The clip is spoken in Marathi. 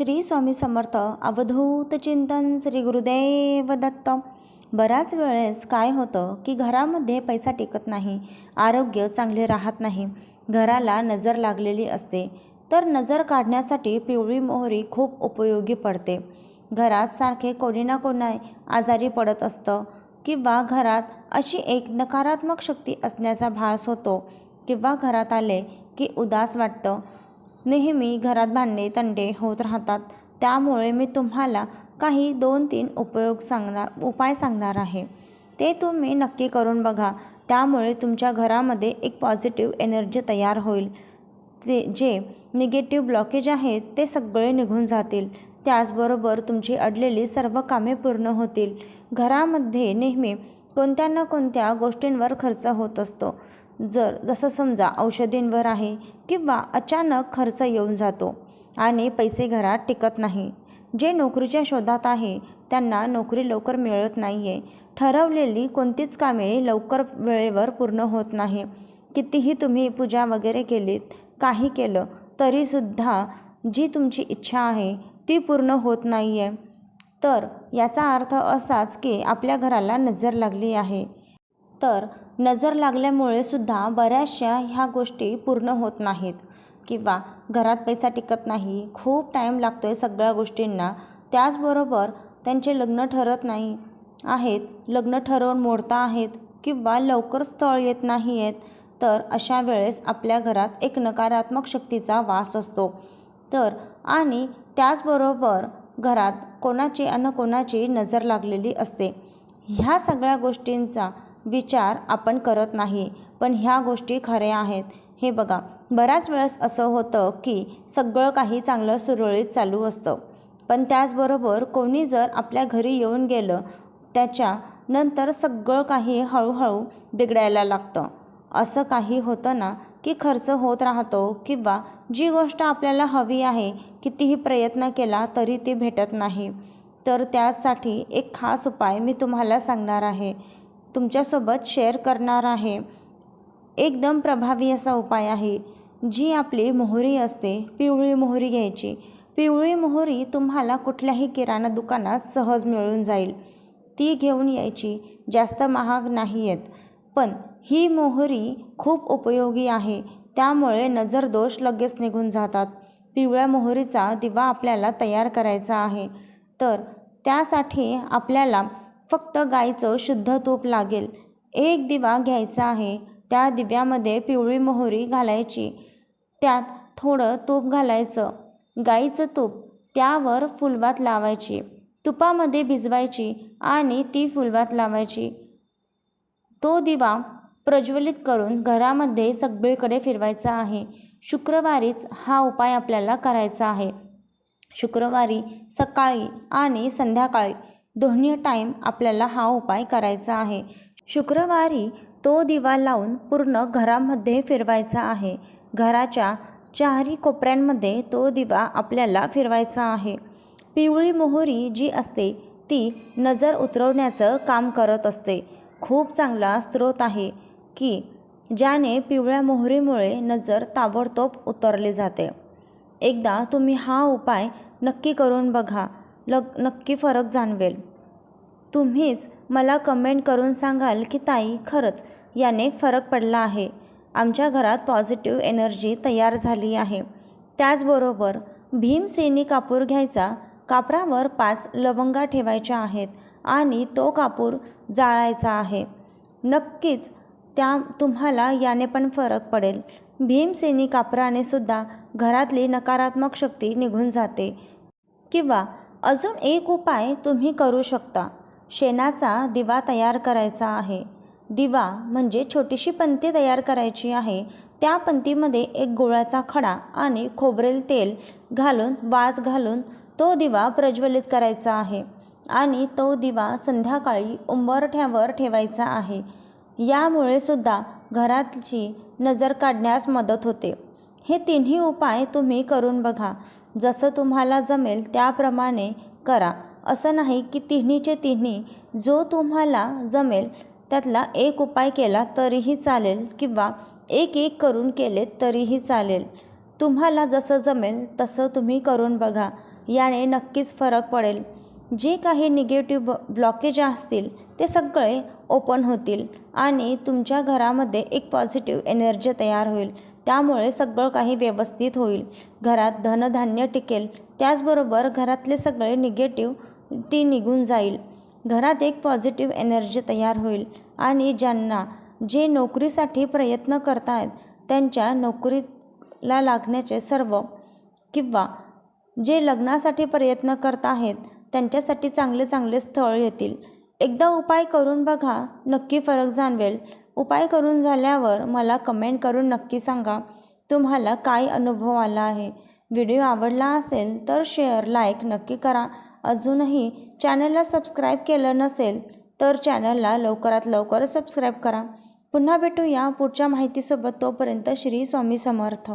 श्री स्वामी समर्थ. अवधूत चिंतन श्री गुरुदेव दत्त बऱ्याच वेळेस काय होतं की घरामध्ये पैसा टिकत नाही आरोग्य चांगले राहत नाही घराला नजर लागलेली असते. तर नजर काढण्यासाठी पिवळी मोहरी खूप उपयोगी पडते. घरात सारखे कोणी ना कोणी आजारी पडत असतं किंवा घरात अशी एक नकारात्मक शक्ती असण्याचा भास होतो किंवा घरात आले की उदास वाटतं. नेहमी घरात भांडे तंडे होत राहतात. त्यामुळे मी तुम्हाला काही दोन तीन उपयोग सांगणार उपाय सांगणार आहे. ते तुम्ही नक्की करून बघा. त्यामुळे तुमच्या घरामध्ये एक पॉझिटिव्ह एनर्जी तयार होईल. ते जे निगेटिव्ह ब्लॉकेज आहेत ते सगळे निघून जातील. त्याचबरोबर तुमची अडलेली सर्व कामे पूर्ण होतील. घरामध्ये नेहमी कोणत्या ना कोणत्या गोष्टींवर खर्च होत असतो. जर जसं समजा औषधींवर आहे किंवा अचानक खर्च येऊन जातो आणि पैसे घरात टिकत नाही जे नोकरीच्या शोधात आहे त्यांना नोकरी लवकर मिळत नाही आहे ठरवलेली कोणतीच कामे लवकर वेळेवर पूर्ण होत नाही. कितीही तुम्ही पूजा वगैरे केलीत काही केलं तरीसुद्धा जी तुमची इच्छा आहे ती पूर्ण होत नाही आहे तर याचा अर्थ असाच की आपल्या घराला नजर लागली आहे. तर नजर लागल्यामुळे सुद्धा बऱ्याचशा ह्या गोष्टी पूर्ण होत नाहीत. किंवा घरात पैसा टिकत नाही खूप टाईम लागतो आहे सगळ्या गोष्टींना. त्याचबरोबर त्यांचे लग्न ठरत नाही आहेत लग्न ठरवून मोडता आहेत किंवा लवकर स्थळ येत नाही आहेत तर अशा वेळेस आपल्या घरात एक नकारात्मक शक्तीचा वास असतो. तर आणि त्याचबरोबर घरात कोणाची अन कोणाची नजर लागलेली असते. ह्या सगळ्या गोष्टींचा विचार आपण करत नाही. पण ह्या गोष्टी खऱ्या आहेत. हे बघा बऱ्याच वेळेस असं होतं की सगळं काही चांगलं सुरळीत चालू असतं. पण त्याचबरोबर कोणी जर आपल्या घरी येऊन गेलं त्याच्यानंतर सगळं काही हळूहळू बिघडायला लागतं. असं काही होतं ना की खर्च होत राहतो किंवा जी गोष्ट आपल्याला हवी आहे कितीही प्रयत्न केला तरी ती भेटत नाही. तर त्यासाठी एक खास उपाय मी तुम्हाला सांगणार आहे. तुमच्यासोबत शेअर करणार आहे. एकदम प्रभावी असा उपाय आहे. जी आपली मोहरी असते पिवळी मोहरी घ्यायची. पिवळी मोहरी तुम्हाला कुठल्याही किराणा दुकानात सहज मिळून जाईल. ती घेऊन यायची. जास्त महाग नाही आहेत पण ही मोहरी खूप उपयोगी आहे. त्यामुळे नजरदोष लगेच निघून जातात. पिवळ्या मोहरीचा दिवा आपल्याला तयार करायचा आहे. तर त्यासाठी आपल्याला फक्त गाईचं शुद्ध तूप लागेल. एक दिवा घ्यायचा आहे त्या दिव्यामध्ये पिवळी मोहरी घालायची. त्यात थोडं तूप घालायचं. गाईचं तूप त्यावर फुलवात लावायची. तुपामध्ये भिजवायची आणि ती फुलवात लावायची. तो दिवा प्रज्वलित करून घरामध्ये सगळीकडे फिरवायचा आहे. शुक्रवारीच हा उपाय आपल्याला करायचा आहे. शुक्रवारी सकाळी आणि संध्याकाळी दोन्ही टाईम आपल्याला हा उपाय करायचा आहे. शुक्रवारी तो दिवा लावून पूर्ण घरामध्ये फिरवायचा आहे. घराच्या चारही कोपऱ्यांमध्ये तो दिवा आपल्याला फिरवायचा आहे. पिवळी मोहरी जी असते ती नजर उतरवण्याचं काम करत असते. खूप चांगला स्रोत आहे की ज्याने पिवळ्या मोहरीमुळे नजर ताबडतोब उतरली जाते. एकदा तुम्ही हा उपाय नक्की करून बघा. लग नक्की फरक जाणवेल. तुम्हीच मला कमेंट करून सांगाल की ताई खरंच याने फरक पडला आहे. आमच्या घरात पॉझिटिव्ह एनर्जी तयार झाली आहे. त्याचबरोबर भीमसेनी कापूर घ्यायचा कापरावर पाच लवंगा ठेवायच्या आहेत आणि तो कापूर जाळायचा आहे. नक्कीच त्या तुम्हाला याने पण फरक पडेल. भीमसेनी कापराने सुद्धा घरातली नकारात्मक शक्ती निघून जाते. किंवा अजून एक उपाय तुम्ही करू शकता. शेणाचा दिवा तयार करायचा आहे. दिवा म्हणजे छोटीशी पंती तयार करायची आहे. त्या पंतीमध्ये एक गोळाचा खडा आणि खोबरेल तेल घालून वात घालून तो दिवा प्रज्वलित करायचा आहे आणि तो दिवा संध्याकाळी उंबरठ्यावर ठेवायचा आहे. यामुळे सुद्धा घराची नजर काढण्यास मदत होते. हे तिन्ही उपाय तुम्ही करून बघा. जसं तुम्हाला जमेल त्याप्रमाणे करा. असं नाही की तिन्हीचे तिन्ही. जो तुम्हाला जमेल त्यातला एक उपाय केला तरीही चालेल किंवा एक एक करून केले तरीही चालेल. तुम्हाला जसं जमेल तसं तुम्ही करून बघा. याने नक्कीच फरक पडेल. जे काही निगेटिव्ह ब्लॉकेज असतील ते सगळे ओपन होतील आणि तुमच्या घरामध्ये एक पॉझिटिव्ह एनर्जी तयार होईल. त्यामुळे सगळं काही व्यवस्थित होईल. घरात धनधान्य टिकेल. त्याचबरोबर घरातले सगळे निगेटिव्ह ती निघून जाईल. घरात एक पॉझिटिव्ह एनर्जी तयार होईल. आणि ज्यांना जे नोकरीसाठी प्रयत्न करतायत त्यांच्या नोकरीला लागण्याचे सर्व किंवा जे लग्नासाठी प्रयत्न करत आहेत त्यांच्यासाठी चांगले चांगले स्थळ येतील. एकदा उपाय करून बघा नक्की फरक जाणवेल. उपाय करून झाल्यावर मला कमेंट करून नक्की सांगा. तुम्हाला काय अनुभव आला आहे? व्हिडिओ आवडला असेल तर शेअर लाईक नक्की करा. अजूनही चॅनलला सबस्क्राईब केलं नसेल तर चॅनलला लवकरात लवकर सबस्क्राईब करा. पुन्हा भेटूया पुढच्या माहितीसोबत. तोपर्यंत श्री स्वामी समर्थ.